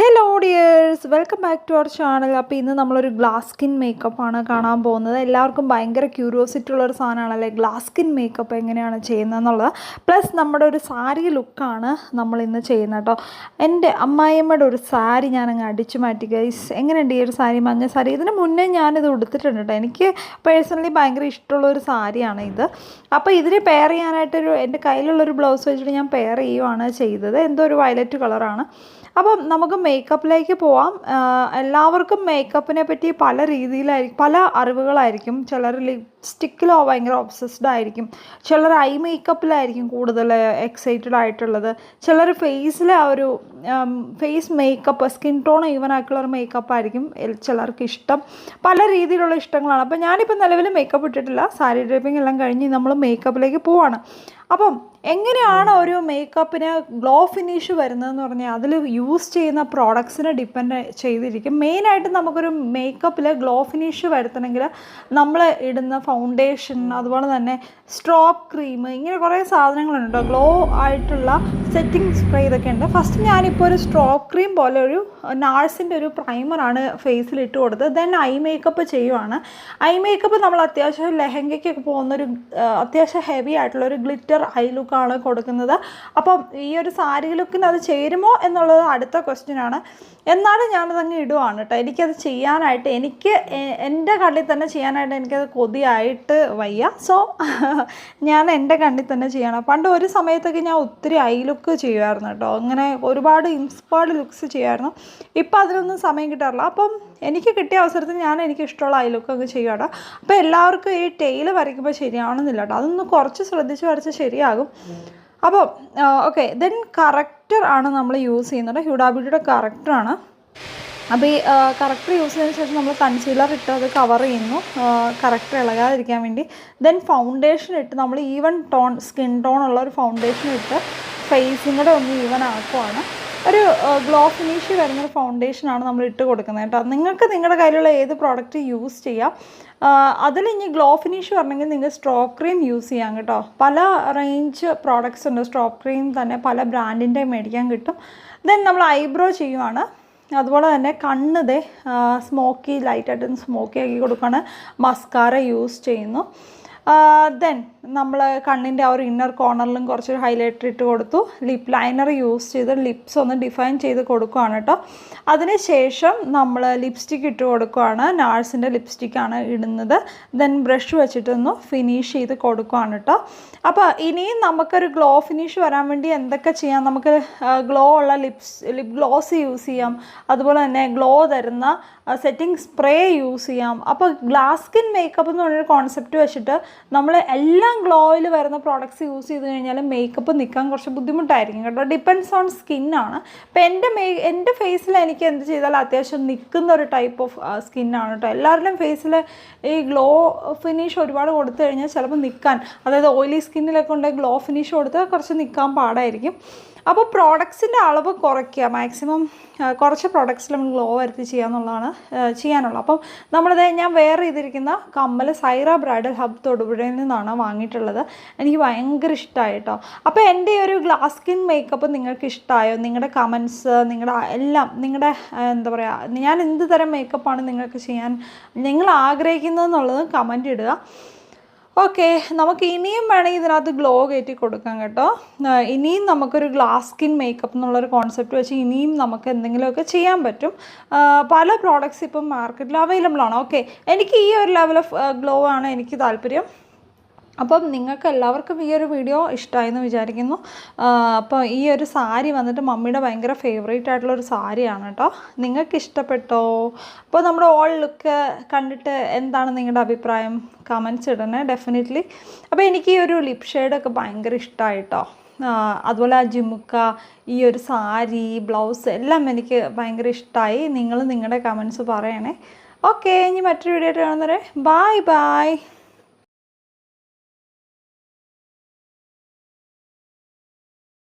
Hello dears welcome back to our channel അപ്പോൾ ഇന്ന് നമ്മളൊരു ഗ്ലാസ് സ്കിൻ മേക്കപ്പ് ആണ് കാണാൻ പോകുന്നത്. എല്ലാവർക്കും ഭയങ്കര ക്യൂരിയോസിറ്റി ഉള്ളൊരു സാധനമാണല്ലേ? ഗ്ലാസ് സ്കിൻ മേക്കപ്പ് എങ്ങനെയാണ് ചെയ്യുന്നതെന്നുള്ളത്. പ്ലസ് നമ്മുടെ ഒരു സാരി ലുക്കാണ് നമ്മൾ ഇന്ന് ചെയ്യുന്നത് കേട്ടോ. എന്റെ അമ്മായിയമ്മയുടെ ഒരു സാരി ഞാനങ്ങ് അടിച്ചു മാറ്റി. ഗൈസ് എങ്ങനെയുണ്ട് ഈ ഒരു സാരി മഞ്ഞ സാരി ഇതിന് മുന്നേ ഞാനിത് ഉടുത്തിട്ടുണ്ട് കേട്ടോ. എനിക്ക് പേഴ്സണലി ഭയങ്കര ഇഷ്ടമുള്ള ഒരു സാരിയാണ് ഇത്. അപ്പോൾ ഇതിന് പെയർ ചെയ്യാനായിട്ടൊരു എന്റെ കയ്യിലുള്ളൊരു ബ്ലൗസ് വെച്ചിട്ട് ഞാൻ പെയർ ചെയ്യുവാണ് ചെയ്തത്. എന്തോ ഒരു വയലറ്റ് കളറാണ് അപ്പം നമുക്ക് മേക്കപ്പിലേക്ക് പോവാം. എല്ലാവർക്കും മേക്കപ്പിനെ പറ്റി പല രീതിയിലായിരിക്കും പല അറിവുകളായിരിക്കും. ചിലർ ലിപ്സ്റ്റിക്കിലോ ഭയങ്കര ഒബ്സസ്ഡ് ആയിരിക്കും. ചിലർ ഐ മേക്കപ്പിലായിരിക്കും കൂടുതൽ എക്സൈറ്റഡ് ആയിട്ടുള്ളത്. ചിലർ ഫേസിലെ ആ ഒരു face makeup skin tone even ആയിട്ടുള്ള ഒരു മേക്കപ്പ് ആയിരിക്കും ചിലർക്ക് ഇഷ്ടം. പല രീതിയിലുള്ള ഇഷ്ടങ്ങളാണ്. അപ്പം ഞാനിപ്പോൾ നിലവിൽ മേക്കപ്പ് ഇട്ടിട്ടില്ല. സാരി ഡ്രൈപ്പിംഗ് എല്ലാം കഴിഞ്ഞ് നമ്മൾ മേക്കപ്പിലേക്ക് പോവാണ്. അപ്പം എങ്ങനെയാണ് ഒരു മേക്കപ്പിന് ഗ്ലോ ഫിനിഷ് വരുന്നതെന്ന് പറഞ്ഞാൽ അതിൽ യൂസ് ചെയ്യുന്ന പ്രോഡക്ട്സിനെ ഡിപ്പെൻഡ് ചെയ്തിരിക്കും. മെയിനായിട്ട് നമുക്കൊരു മേക്കപ്പിൽ ഗ്ലോ ഫിനിഷ് വരുത്തണമെങ്കിൽ നമ്മൾ ഇടുന്ന ഫൗണ്ടേഷൻ അതുപോലെ തന്നെ സ്ട്രോപ്പ് ക്രീം ഇങ്ങനെ കുറേ സാധനങ്ങളുണ്ട്? ഗ്ലോ ആയിട്ടുള്ള സെറ്റിംഗ് സ്പ്രേ ഇതൊക്കെ ഉണ്ട്. ഫസ്റ്റ് ഞാനിപ്പോൾ ഒരു സ്ട്രോപ്പ് ക്രീം പോലെ ഒരു നാഴ്സിന്റെ ഒരു പ്രൈമറാണ് ഫേസിൽ ഇട്ട് കൊടുത്തത്. ദെൻ ഐ മേക്കപ്പ് ചെയ്യുവാണ്. ഐ മേക്കപ്പ് നമ്മൾ അത്യാവശ്യം ലെഹങ്കയ്ക്കൊക്കെ പോകുന്ന ഒരു അത്യാവശ്യം ഹെവി ആയിട്ടുള്ള ഒരു ഗ്ലിറ്റർ ഐ ലുക്കാണ് കൊടുക്കുന്നത്. അപ്പം ഈ ഒരു സാരി ലുക്കിന് അത് ചേരുമോ എന്നുള്ളത് അടുത്ത ക്വസ്റ്റ്യൻ ആണ്. എന്നാലും ഞാനതങ്ങ് ഇടുവാണ് കേട്ടോ. എനിക്കത് ചെയ്യാനായിട്ട് എനിക്ക് എന്റെ കണ്ണിൽ തന്നെ ചെയ്യാനായിട്ട് എനിക്കത് കൊതിയായിട്ട് വയ്യ. സോ ഞാൻ എന്റെ കണ്ണിൽ തന്നെ ചെയ്യണം. പണ്ട് ഒരു സമയത്തൊക്കെ ഞാൻ ഒത്തിരി ഐ ലുക്ക് ചെയ്യുമായിരുന്നു കേട്ടോ. അങ്ങനെ ഒരുപാട് ഇൻസ്പയർഡ് ലുക്സ് ചെയ്യുമായിരുന്നു ഇപ്പം അതിനൊന്നും സമയം കിട്ടാറില്ല. അപ്പം എനിക്ക് കിട്ടിയ അവസരത്തിൽ ഞാൻ എനിക്ക് ഇഷ്ടമുള്ള ഐ ലുക്ക് അങ്ങ് ചെയ്യുക കേട്ടോ അപ്പോൾ എല്ലാവർക്കും ഈ ടെയിൽ വരയ്ക്കുമ്പോൾ ശരിയാവണമെന്നില്ല കേട്ടോ അതൊന്ന് കുറച്ച് ശ്രദ്ധിച്ച് വരച്ച് ശരിയാകും. അപ്പോൾ ഓക്കെ ദെൻ കറക്റ്റർ ആണ് നമ്മൾ യൂസ് ചെയ്യുന്നത് ഹ്യൂഡാബിലിറ്റിയുടെ കറക്റ്ററാണ് അപ്പോൾ ഈ കറക്റ്റർ യൂസ് ചെയ്തതിന് ശേഷം നമ്മൾ കൺസീലർ ഇട്ട് അത് കവർ ചെയ്യുന്നു. കറക്റ്റർ ഇളകാതിരിക്കാൻ വേണ്ടി. ദെൻ ഫൗണ്ടേഷൻ ഇട്ട് നമ്മൾ ഈവൻ ടോൺ സ്കിൻ ടോൺ ഉള്ള ഒരു ഫൗണ്ടേഷൻ ഇട്ട് ഫേസും ഒന്ന് ഈവൻ ആക്കുവാണ്. ഒരു ഗ്ലോ ഫിനിഷ് വരുന്ന ഒരു ഫൗണ്ടേഷനാണ് നമ്മൾ ഇട്ട് കൊടുക്കുന്നത് കേട്ടോ. നിങ്ങൾക്ക് നിങ്ങളുടെ കയ്യിലുള്ള ഏത് പ്രോഡക്റ്റ് യൂസ് ചെയ്യാം. അതിൽ ഇനി ഗ്ലോ ഫിനിഷ് പറഞ്ഞെങ്കിൽ നിങ്ങൾ സ്ട്രോക്ക് ക്രീം യൂസ് ചെയ്യാം കേട്ടോ. പല റേഞ്ച് പ്രോഡക്റ്റ്സ് ഉണ്ട്. സ്ട്രോക്ക് ക്രീം തന്നെ പല ബ്രാൻഡിന്റെ മേടിക്കാൻ കിട്ടും. ദെൻ നമ്മൾ ഐബ്രോ ചെയ്യുവാണ്. അതുപോലെ തന്നെ കണ്ണിതേ സ്മോക്കി ലൈറ്റായിട്ട് സ്മോക്കി ആക്കി കൊടുക്കുകയാണ്. മസ്കാര യൂസ് ചെയ്യുന്നു. ദെൻ നമ്മൾ കണ്ണിന്റെ ആ ഒരു ഇന്നർ കോർണറിലും കുറച്ചൊരു ഹൈലൈറ്റർ ഇട്ട് കൊടുത്തു. ലിപ് ലൈനർ യൂസ് ചെയ്ത് ലിപ്സ് ഒന്ന് ഡിഫൈൻ ചെയ്ത് കൊടുക്കുകയാണ് കേട്ടോ അതിന് ശേഷം നമ്മൾ ലിപ്സ്റ്റിക്ക് ഇട്ട് കൊടുക്കുകയാണ് നാഴ്സിന്റെ ലിപ്സ്റ്റിക്കാണ് ഇടുന്നത്. ദെൻ ബ്രഷ് വെച്ചിട്ടൊന്ന് ഫിനിഷ് ചെയ്ത് കൊടുക്കുകയാണ് കേട്ടോ അപ്പോൾ ഇനിയും നമുക്കൊരു ഗ്ലോ ഫിനിഷ് വരാൻ വേണ്ടി എന്തൊക്കെ ചെയ്യാം? നമുക്ക് ഗ്ലോ ഉള്ള ലിപ്സ് ലിപ് ഗ്ലോസ് യൂസ് ചെയ്യാം. അതുപോലെ തന്നെ ഗ്ലോ തരുന്ന സെറ്റിംഗ് സ്പ്രേ യൂസ് ചെയ്യാം. അപ്പോൾ ഗ്ലാസ് സ്കിൻ മേക്കപ്പ് എന്ന് പറഞ്ഞൊരു കോൺസെപ്റ്റ് വെച്ചിട്ട് നമ്മൾ എല്ലാം ഗ്ലോയിൽ വരുന്ന പ്രോഡക്റ്റ്സ് യൂസ് ചെയ്ത് കഴിഞ്ഞാൽ മേക്കപ്പ് നിൽക്കാൻ കുറച്ച് ബുദ്ധിമുട്ടായിരിക്കും കേട്ടോ. ഡിപ്പെൻഡ്സ് ഓൺ സ്കിന്നാണ് അപ്പോൾ എന്റെ മേ എന്റെ ഫേസിൽ എനിക്ക് എന്ത് ചെയ്താൽ അത്യാവശ്യം നിൽക്കുന്ന ഒരു ടൈപ്പ് ഓഫ് സ്കിന്നാണ് കേട്ടോ. എല്ലാവരുടെയും ഫേസിൽ ഈ ഗ്ലോ ഫിനിഷ് ഒരുപാട് കൊടുത്തു കഴിഞ്ഞാൽ ചിലപ്പോൾ നിൽക്കാൻ അതായത് ഓയിലി സ്കിന്നിലൊക്കെ ഉണ്ടെങ്കിൽ ഗ്ലോ ഫിനിഷ് കൊടുത്താൽ കുറച്ച് നിൽക്കാൻ പാടായിരിക്കും. അപ്പോൾ പ്രോഡക്ട്സിന്റെ അളവ് കുറയ്ക്കുക. മാക്സിമം കുറച്ച് പ്രോഡക്ട്സിൽ നമ്മൾ ഗ്ലോ വരുത്തി ചെയ്യാന്നുള്ളതാണ് ചെയ്യാനുള്ളത്. അപ്പം നമ്മളിത് ഞാൻ വെയർ ചെയ്തിരിക്കുന്ന കമ്മൽ സൈറ ബ്രൈഡൽ ഹബ് തൊടുപുഴയിൽ നിന്നാണ് വാങ്ങിയിട്ടുള്ളത്. എനിക്ക് ഭയങ്കര ഇഷ്ടമായി കേട്ടോ അപ്പോൾ എന്റെ ഒരു ഗ്ലാസ് സ്കിൻ മേക്കപ്പ് നിങ്ങൾക്ക് ഇഷ്ടമായോ നിങ്ങളുടെ കമൻസ് നിങ്ങളുടെ എല്ലാം നിങ്ങളുടെ എന്താ പറയുക ഞാൻ എന്ത് തരം മേക്കപ്പാണ് നിങ്ങൾക്ക് ചെയ്യാൻ നിങ്ങൾ ആഗ്രഹിക്കുന്നതെന്നുള്ളത് കമന്റ് ഇടുക. ഓക്കെ നമുക്ക് ഇനിയും വേണമെങ്കിൽ ഇതിനകത്ത് ഗ്ലോ കയറ്റി കൊടുക്കാം കേട്ടോ. ഇനിയും നമുക്കൊരു ഗ്ലാസ് സ്കിൻ മേക്കപ്പ് എന്നുള്ളൊരു കോൺസെപ്റ്റ് വെച്ച് ഇനിയും നമുക്ക് എന്തെങ്കിലുമൊക്കെ ചെയ്യാൻ പറ്റും. പല പ്രോഡക്റ്റ്സ് ഇപ്പം മാർക്കറ്റിൽ അവൈലബിൾ ആണ്. ഓക്കെ എനിക്ക് ഈ ഒരു ലെവൽ ഓഫ് ഗ്ലോ ആണ് എനിക്ക് താല്പര്യം. അപ്പം നിങ്ങൾക്ക് എല്ലാവർക്കും ഈ ഒരു വീഡിയോ ഇഷ്ടമായെന്ന് വിചാരിക്കുന്നു. അപ്പോൾ ഈ ഒരു സാരി വന്നിട്ട് മമ്മിയുടെ ഭയങ്കര ഫേവറേറ്റ് ആയിട്ടുള്ള ഒരു സാരിയാണ് കേട്ടോ നിങ്ങൾക്ക് ഇഷ്ടപ്പെട്ടോ? അപ്പോൾ നമ്മുടെ ഓൾ ലുക്ക് കണ്ടിട്ട് എന്താണ് നിങ്ങളുടെ അഭിപ്രായം? കമൻസ് ഇടണേ ഡെഫിനറ്റ്ലി അപ്പോൾ എനിക്ക് ഈ ഒരു ലിപ് ഷെയ്ഡൊക്കെ ഭയങ്കര ഇഷ്ടമായിട്ടോ അതുപോലെ ആ ജിമുക്ക ഈ ഒരു സാരി ബ്ലൗസ് എല്ലാം എനിക്ക് ഭയങ്കര ഇഷ്ടമായി നിങ്ങൾ നിങ്ങളുടെ കമൻസ് പറയണേ. ഓക്കെ ഇനി മറ്റൊരു വീഡിയോ ആയിട്ട് കാണുന്നവരെ ബായ് ബായ്